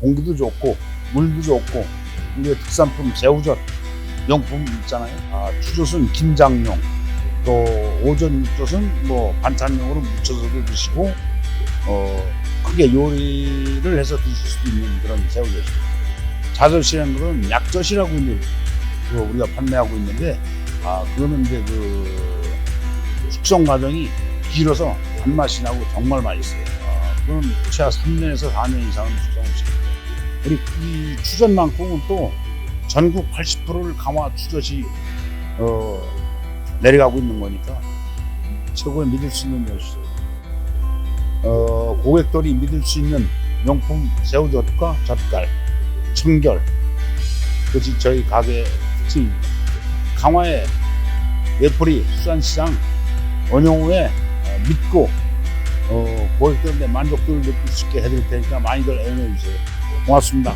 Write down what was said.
공기도 좋고 물도 좋고 우리가 특산품 새우젓 명품 있잖아요. 아, 추젓은 김장용, 또 오전 육젓은 뭐 반찬용으로 무쳐서도 드시고 어, 크게 요리를 해서 드실 수도 있는 그런 새우젓이에요. 자젓이라는 거는 약젓이라고 이제 그 우리가 판매하고 있는데 아 그거는 이제 그 숙성 과정이 길어서 단맛이 나고 정말 맛있어요. 아, 그건 최하 3년에서 4년 이상은 숙성을 시켜요. 우리 이 추젓만큼은 또 전국 80%를 강화 추젓이 어, 내려가고 있는 거니까 최고의 믿을 수 있는 것이죠. 어, 고객들이 믿을 수 있는 명품 새우젓과 젓갈, 청결 그것이 저희 가게 특징입니다. 강화의 외풀이 수산시장 원용 후에 어, 믿고 어, 고객들한테 만족도를 느낄 수 있게 해드릴 테니까 많이들 애용해 주세요. 고맙습니다.